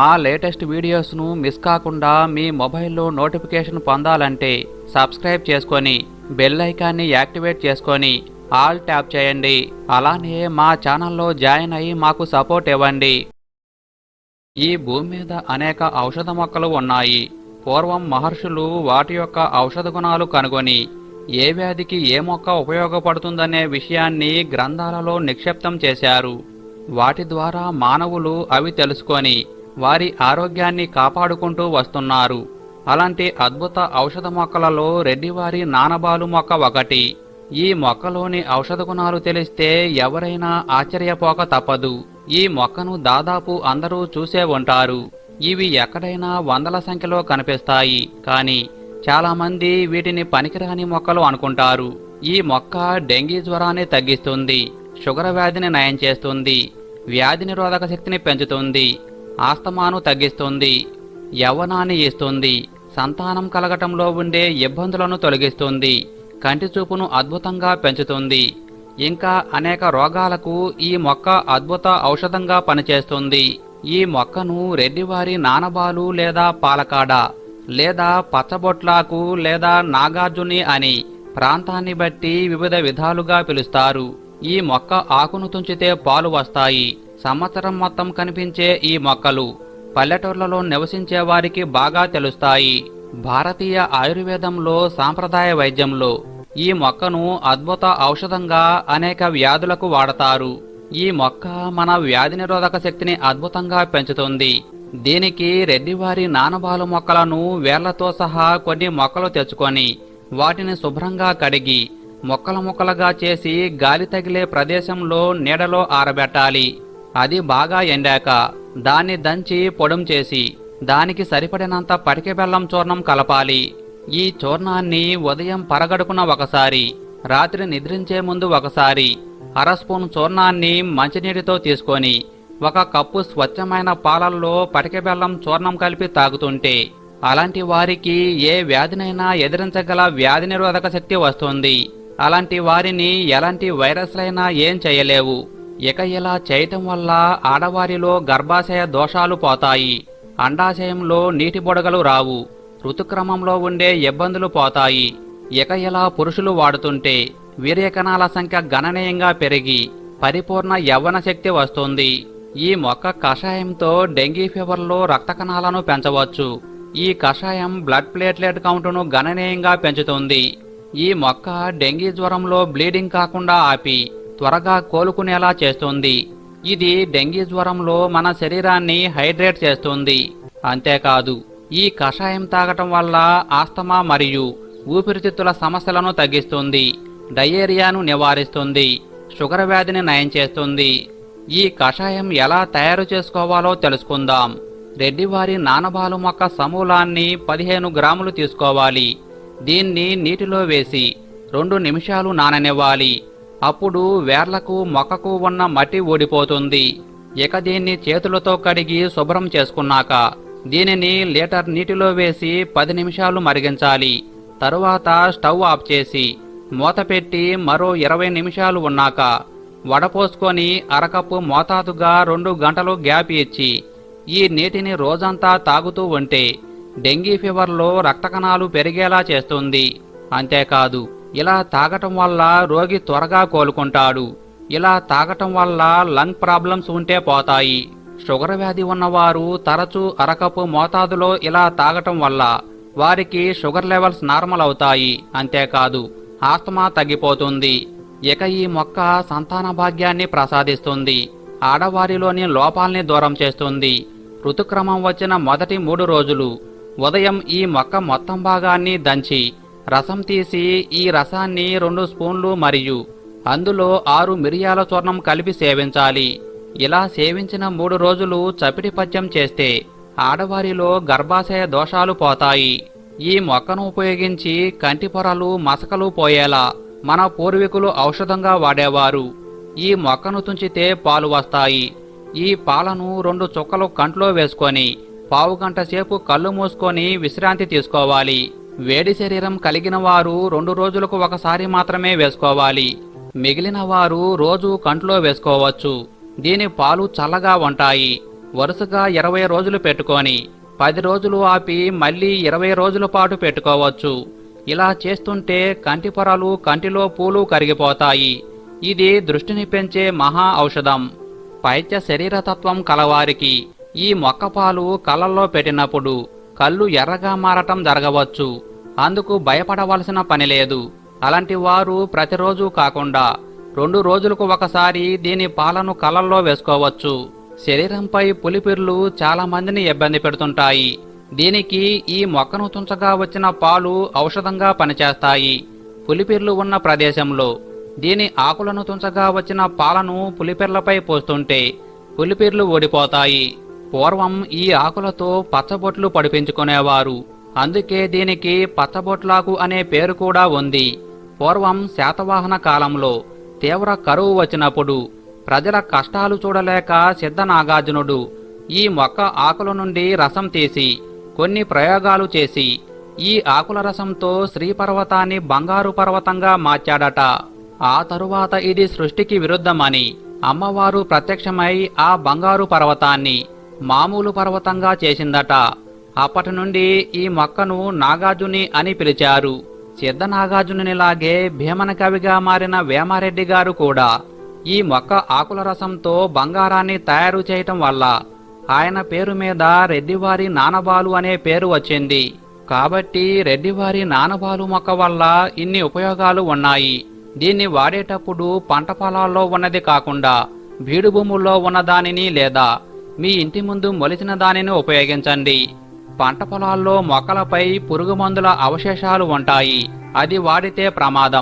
మా latest వీడియోస్ను miss కాకుండా మీ మొబైల్లో నోటిఫికేషన్ పొందాలంటే సబ్స్క్రైబ్ చేసుకొని బెల్ ఐకాన్ని యాక్టివేట్ చేసుకొని ఆల్ ట్యాప్ చేయండి. అలానే మా ఛానల్లో జాయిన్ అయ్యి మాకు సపోర్ట్ ఇవ్వండి. ఈ భూమి మీద అనేక ఔషధ మొక్కలు ఉన్నాయి. పూర్వం మహర్షులు వాటి యొక్క ఔషధ గుణాలు కనుగొని ఏ వ్యాధికి ఏ మొక్క ఉపయోగపడుతుందనే విషయాన్ని గ్రంథాలలో నిక్షిప్తం చేశారు. వాటి ద్వారా మానవులు అవి తెలుసుకొని వారి ఆరోగ్యాన్ని కాపాడుకుంటూ వస్తున్నారు. అలాంటి అద్భుత ఔషధ మొక్కలలో రెడ్డివారి నానబాలు మొక్క ఒకటి. ఈ మొక్కలోని ఔషధ గుణాలు తెలిస్తే ఎవరైనా ఆశ్చర్యపోక తప్పదు. ఈ మొక్కను దాదాపు అందరూ చూసే ఉంటారు. ఇవి ఎక్కడైనా వందల సంఖ్యలో కనిపిస్తాయి. కానీ చాలామంది వీటిని పనికిరాని మొక్కలు అనుకుంటారు. ఈ మొక్క డెంగీ జ్వరాన్ని తగ్గిస్తుంది షుగర్ వ్యాధిని నయం చేస్తుంది వ్యాధి నిరోధక శక్తిని పెంచుతుంది ఆస్తమాను తగ్గిస్తుంది యవ్వనాన్ని ఇస్తుంది సంతానం కలగటంలో ఉండే ఇబ్బందులను తొలగిస్తుంది కంటి చూపును అద్భుతంగా పెంచుతుంది. ఇంకా అనేక రోగాలకు ఈ మొక్క అద్భుత ఔషధంగా పనిచేస్తుంది. ఈ మొక్కను రెడ్డివారి నానబాలు లేదా పాలకాడ లేదా పచ్చబొట్లాకు లేదా నాగార్జుని అని ప్రాంతాన్ని బట్టి వివిధ విధాలుగా పిలుస్తారు. ఈ మొక్క ఆకును తుంచితే పాలు వస్తాయి. సంవత్సరం మొత్తం కనిపించే ఈ మొక్కలు పల్లెటూర్లలో నివసించే వారికి బాగా తెలుస్తాయి. భారతీయ ఆయుర్వేదంలో సాంప్రదాయ వైద్యంలో ఈ మొక్కను అద్భుత ఔషధంగా అనేక వ్యాధులకు వాడతారు. ఈ మొక్క మన వ్యాధి నిరోధక శక్తిని అద్భుతంగా పెంచుతుంది. దీనికి రెడ్డివారి నానబాలు మొక్కలను వేర్లతో సహా కొన్ని మొక్కలు తెచ్చుకొని వాటిని శుభ్రంగా కడిగి మొక్కల మొక్కలుగా చేసి గాలి తగిలే ప్రదేశంలో నీడలో ఆరబెట్టాలి. అది బాగా ఎండాక దాన్ని దంచి పొడం చేసి దానికి సరిపడినంత పటిక బెల్లం చూర్ణం కలపాలి. ఈ చూర్ణాన్ని ఉదయం పరగడుపున ఒకసారి రాత్రి నిద్రించే ముందు ఒకసారి అర స్పూన్ చూర్ణాన్ని మంచినీటితో తీసుకొని ఒక కప్పు స్వచ్ఛమైన పాలల్లో పటిక బెల్లం చూర్ణం కలిపి తాగుతుంటే అలాంటి వారికి ఏ వ్యాధినైనా ఎదిరించగల వ్యాధి నిరోధక శక్తి వస్తుంది. అలాంటి వారిని ఎలాంటి వైరస్లైనా ఏం చేయలేవు. ఇక ఇలా చేయటం వల్ల ఆడవారిలో గర్భాశయ దోషాలు పోతాయి. అండాశయంలో నీటి బుడగలు రావు. ఋతుక్రమంలో ఉండే ఇబ్బందులు పోతాయి. ఇక ఇలా పురుషులు వాడుతుంటే వీర్యకణాల సంఖ్య గణనీయంగా పెరిగి పరిపూర్ణ యవ్వన శక్తి వస్తుంది. ఈ మొక్క కషాయంతో డెంగీ ఫీవర్లో రక్త కణాలను పెంచవచ్చు. ఈ కషాయం బ్లడ్ ప్లేట్లెట్ కౌంటును గణనీయంగా పెంచుతుంది. ఈ మొక్క డెంగీ జ్వరంలో బ్లీడింగ్ కాకుండా ఆపి త్వరగా కోలుకునేలా చేస్తుంది. ఇది డెంగీ జ్వరంలో మన శరీరాన్ని హైడ్రేట్ చేస్తుంది. అంతేకాదు ఈ కషాయం తాగటం వల్ల ఆస్తమా మరియు ఊపిరితిత్తుల సమస్యలను తగ్గిస్తుంది డయేరియాను నివారిస్తుంది షుగర్ వ్యాధిని నయం చేస్తుంది. ఈ కషాయం ఎలా తయారు చేసుకోవాలో తెలుసుకుందాం. రెడ్డివారి నానబాలు మొక్క సమూలాన్ని పదిహేను గ్రాములు తీసుకోవాలి. దీన్ని నీటిలో వేసి రెండు నిమిషాలు నాననివ్వాలి. అప్పుడు వేర్లకు మొక్కకు ఉన్న మట్టి ఊడిపోతుంది. ఇక దీన్ని చేతులతో కడిగి శుభ్రం చేసుకున్నాక దీనిని లీటర్ నీటిలో వేసి పది నిమిషాలు మరిగించాలి. తరువాత స్టవ్ ఆఫ్ చేసి మూత పెట్టి మరో ఇరవై నిమిషాలు ఉన్నాక వడపోసుకొని అరకప్పు మోతాదుగా రెండు గంటలు గ్యాప్ ఇచ్చి ఈ నీటిని రోజంతా తాగుతూ ఉంటే డెంగీ ఫీవర్లో రక్తకణాలు పెరిగేలా చేస్తుంది. అంతేకాదు ఇలా తాగటం వల్ల రోగి త్వరగా కోలుకుంటాడు. ఇలా తాగటం వల్ల లంగ్ ప్రాబ్లమ్స్ ఉంటే పోతాయి. షుగర్ వ్యాధి ఉన్నవారు తరచూ అరకపు మోతాదులో ఇలా తాగటం వల్ల వారికి షుగర్ లెవెల్స్ నార్మల్ అవుతాయి. అంతేకాదు ఆస్తమా తగ్గిపోతుంది. ఇక ఈ మొక్క సంతాన భాగ్యాన్ని ప్రసాదిస్తుంది. ఆడవారిలోని లోపాల్ని దూరం చేస్తుంది. ఋతుక్రమం వచ్చిన మొదటి మూడు రోజులు ఉదయం ఈ మొక్క మొత్తం భాగాన్ని దంచి రసం తీసి ఈ రసాన్ని రెండు స్పూన్లు మరియు అందులో ఆరు మిరియాల చూర్ణం కలిపి సేవించాలి. ఇలా సేవించిన మూడు రోజులు చపిటి పద్యం చేస్తే ఆడవారిలో గర్భాశయ దోషాలు పోతాయి. ఈ మొక్కను ఉపయోగించి కంటి పొరలు మసకలు పోయేలా మన పూర్వీకులు ఔషధంగా వాడేవారు. ఈ మొక్కను తుంచితే పాలు వస్తాయి. ఈ పాలను రెండు చుక్కలు కంట్లో వేసుకొని పావు గంట సేపు కళ్ళు మూసుకొని విశ్రాంతి తీసుకోవాలి. వేడి శరీరం కలిగిన వారు రెండు రోజులకు ఒకసారి మాత్రమే వేసుకోవాలి. మిగిలిన వారు రోజు కంట్లో వేసుకోవచ్చు. దీని పాలు చల్లగా ఉంటాయి. వరుసగా ఇరవై రోజులు పెట్టుకొని పది రోజులు ఆపి మళ్ళీ ఇరవై రోజుల పాటు పెట్టుకోవచ్చు. ఇలా చేస్తుంటే కంటి పొరలు కంటిలో పూలు కరిగిపోతాయి. ఇది దృష్టిని పెంచే మహా ఔషధం. పైత్య శరీరతత్వం కలవారికి ఈ మొక్క పాలు కళ్ళల్లో పెట్టినప్పుడు కళ్ళు ఎర్రగా మారటం జరగవచ్చు. అందుకు భయపడవలసిన పని లేదు. అలాంటి వారు ప్రతిరోజు కాకుండా రెండు రోజులకు ఒకసారి దీని పాలను కళ్ళల్లో వేసుకోవచ్చు. శరీరంపై పులిపిర్లు చాలా మందిని ఇబ్బంది పెడుతుంటాయి. దీనికి ఈ మొక్కను తుంచగా వచ్చిన పాలు ఔషధంగా పనిచేస్తాయి. పులిపిర్లు ఉన్న ప్రదేశంలో దీని ఆకులను తుంచగా వచ్చిన పాలను పులిపిర్లపై పోస్తుంటే పులిపిర్లు ఓడిపోతాయి పూర్వం ఈ ఆకులతో పచ్చబొట్లు పడిపించుకునేవారు. అందుకే దీనికి పచ్చబొట్లాకు అనే పేరు కూడా ఉంది. పూర్వం శాతవాహన కాలంలో తీవ్ర కరువు వచ్చినప్పుడు ప్రజల కష్టాలు చూడలేక సిద్ధనాగార్జునుడు ఈ మొక్క ఆకుల నుండి రసం తీసి కొన్ని ప్రయోగాలు చేసి ఈ ఆకుల రసంతో శ్రీపర్వతాన్ని బంగారు పర్వతంగా మార్చాడట. ఆ తరువాత ఇది సృష్టికి విరుద్ధమని అమ్మవారు ప్రత్యక్షమై ఆ బంగారు పర్వతాన్ని మామూలు పర్వతంగా చేసిందట. అప్పటి నుండి ఈ మొక్కను నాగార్జుని అని పిలిచారు. సిద్ధ నాగార్జునునిలాగే భీమన కవిగా మారిన వేమారెడ్డి గారు కూడా ఈ మొక్క ఆకుల రసంతో బంగారాన్ని తయారు చేయటం వల్ల ఆయన పేరు మీద రెడ్డివారి నానబాలు అనే పేరు వచ్చింది. కాబట్టి రెడ్డివారి నానబాలు మొక్క వల్ల ఇన్ని ఉపయోగాలు ఉన్నాయి. దీన్ని వాడేటప్పుడు పంట పొలాల్లో ఉన్నది కాకుండా బీడు భూముల్లో ఉన్న దానిని లేదా మీ ఇంటి ముందు మొలిచిన దానిని ఉపయోగించండి. పంట పొలాల్లో మొక్కలపై పురుగు మందుల అవశేషాలు ఉంటాయి. అది వాడితే ప్రమాదం.